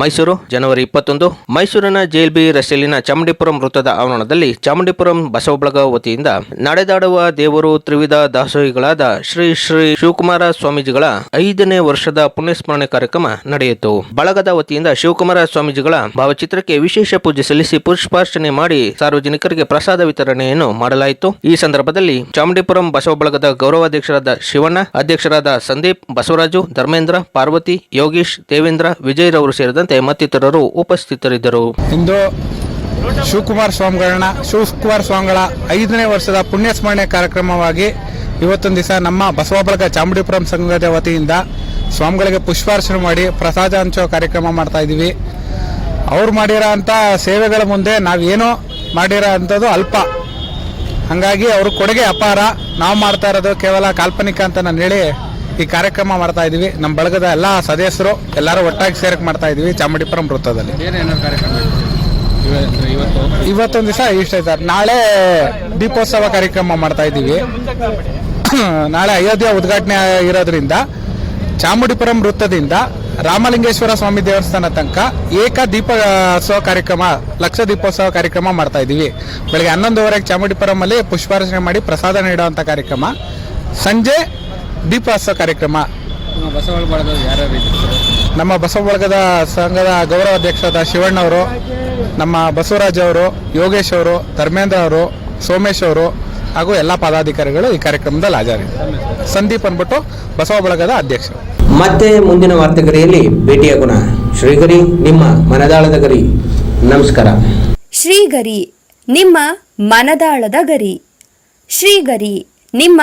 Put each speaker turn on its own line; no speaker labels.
ಮೈಸೂರು, ಜನವರಿ ಇಪ್ಪತ್ತೊಂದು. ಮೈಸೂರಿನ ಜೆಎಲ್ಬಿ ರಸ್ತೆಯಲ್ಲಿನ ಚಾಮುಂಡಿಪುರಂ ವೃತ್ತದ ಆವರಣದಲ್ಲಿ ಚಾಮುಂಡಿಪುರಂ ಬಸವಬಳಗ ವತಿಯಿಂದ ನಡೆದಾಡುವ ದೇವರು ತ್ರಿವಿಧ ದಾಸೋಹಿಗಳಾದ ಶ್ರೀ ಶ್ರೀ ಶಿವಕುಮಾರ ಸ್ವಾಮೀಜಿಗಳ ಐದನೇ ವರ್ಷದ ಪುಣ್ಯಸ್ಮರಣೆ ಕಾರ್ಯಕ್ರಮ ನಡೆಯಿತು. ಬಳಗದ ವತಿಯಿಂದ ಶಿವಕುಮಾರ ಸ್ವಾಮೀಜಿಗಳ ಭಾವಚಿತ್ರಕ್ಕೆ ವಿಶೇಷ ಪೂಜೆ ಸಲ್ಲಿಸಿ ಪುಷ್ಪಾರ್ಚನೆ ಮಾಡಿ ಸಾರ್ವಜನಿಕರಿಗೆ ಪ್ರಸಾದ ವಿತರಣೆಯನ್ನು ಮಾಡಲಾಯಿತು. ಈ ಸಂದರ್ಭದಲ್ಲಿ ಚಾಮುಂಡಿಪುರಂ ಬಸವ ಬಳಗದ ಗೌರವಾಧ್ಯಕ್ಷರಾದ ಶಿವಣ್ಣ, ಅಧ್ಯಕ್ಷರಾದ ಸಂದೀಪ್ ಬಸವರಾಜು, ಧರ್ಮೇಂದ್ರ, ಪಾರ್ವತಿ, ಯೋಗೀಶ್, ದೇವೇಂದ್ರ ವಿಜಯರವರು ಸೇರಿದಂತೆ ಮತ್ತಿತರರು ಉಪಸ್ಥಿತರಿದ್ದರು.
ಇಂದು ಶಿವಕುಮಾರ ಸ್ವಾಮಿಗಳನ್ನ, ಶಿವಕುಮಾರ ಸ್ವಾಮಿಗಳ ಐದನೇ ವರ್ಷದ ಪುಣ್ಯ ಸ್ಮರಣೆ ಕಾರ್ಯಕ್ರಮವಾಗಿ ಇವತ್ತೊಂದು ದಿವಸ ನಮ್ಮ ಬಸವಬಳಗ ಚಾಮುಂಡಿಪುರಂ ಸಂಘದ ವತಿಯಿಂದ ಸ್ವಾಮಿಗಳಿಗೆ ಪುಷ್ಪಾರ್ಚನೆ ಮಾಡಿ ಪ್ರಸಾದ ಹಂಚೋ ಕಾರ್ಯಕ್ರಮ ಮಾಡ್ತಾ ಇದ್ದೀವಿ. ಅವ್ರು ಮಾಡಿರೋ ಅಂಥ ಸೇವೆಗಳ ಮುಂದೆ ನಾವೇನೋ ಮಾಡಿರೋ ಅಂಥದ್ದು ಅಲ್ಪ. ಹಾಗಾಗಿ ಅವ್ರ ಕೊಡುಗೆ ಅಪಾರ. ನಾವು ಮಾಡ್ತಾ ಇರೋದು ಕೇವಲ ಕಾಲ್ಪನಿಕ ಅಂತ ನಾನು ಹೇಳಿ ಈ ಕಾರ್ಯಕ್ರಮ ಮಾಡ್ತಾ ಇದೀವಿ. ನಮ್ಮ ಬಳಗದ ಎಲ್ಲ ಸದಸ್ಯರು ಎಲ್ಲರೂ ಒಟ್ಟಾಗಿ ಸೇರಕ್ ಮಾಡ್ತಾ ಇದೀವಿ ಚಾಮುಂಡಿಪುರಂ ವೃತ್ತದಲ್ಲಿ. ಇವತ್ತೊಂದು ದಿವಸ ಇಷ್ಟ ಸರ್. ನಾಳೆ ದೀಪೋತ್ಸವ ಕಾರ್ಯಕ್ರಮ ಮಾಡ್ತಾ ಇದೀವಿ. ನಾಳೆ ಅಯೋಧ್ಯೆ ಉದ್ಘಾಟನೆ ಇರೋದ್ರಿಂದ ಚಾಮುಂಡಿಪುರಂ ವೃತ್ತದಿಂದ ರಾಮಲಿಂಗೇಶ್ವರ ಸ್ವಾಮಿ ದೇವಸ್ಥಾನ ತನಕ ಏಕ ದೀಪೋತ್ಸವ ಕಾರ್ಯಕ್ರಮ ಲಕ್ಷ ದೀಪೋತ್ಸವ ಕಾರ್ಯಕ್ರಮ ಮಾಡ್ತಾ ಇದೀವಿ. ಬೆಳಗ್ಗೆ ಹನ್ನೊಂದುವರೆಗೆ ಚಾಮುಂಡಿಪುರಂ ಅಲ್ಲಿ ಪುಷ್ಪಾರ್ಚನೆ ಮಾಡಿ ಪ್ರಸಾದ ನೀಡುವಂಥ ಕಾರ್ಯಕ್ರಮ. ಸಂಜೆ ದೀಪೋತ್ಸವ ಕಾರ್ಯಕ್ರಮ. ನಮ್ಮ ಬಸವ ಬಳಗದ ಸಂಘದ ಗೌರವಾಧ್ಯಕ್ಷರಾದ ಶಿವಣ್ಣ ಅವರು ನಮ್ಮ ಬಸವರಾಜ್ ಅವರು ಯೋಗೇಶ್ ಅವರು ಧರ್ಮೇಂದ್ರ ಅವರು ಸೋಮೇಶ್ ಅವರು ಹಾಗೂ ಎಲ್ಲ ಪದಾಧಿಕಾರಿಗಳು ಈ ಕಾರ್ಯಕ್ರಮದಲ್ಲಿ ಹಾಜರಿದ್ದಾರೆ. ಸಂದೀಪ್ ಅನ್ಬಿಟ್ಟು ಬಸವ ಬಳಗದ ಅಧ್ಯಕ್ಷರು.
ಮತ್ತೆ ಮುಂದಿನ ವಾರ್ತೆಗರಿಯಲ್ಲಿ ಭೇಟಿಯಾಗೋಣ ಶ್ರೀಗರಿ ನಿಮ್ಮ ಮನದಾಳದ ಗರಿ. ನಮಸ್ಕಾರ.
ಶ್ರೀಗರಿ ನಿಮ್ಮ ಮನದಾಳದ ಗರಿ. ಶ್ರೀಗರಿ ನಿಮ್ಮ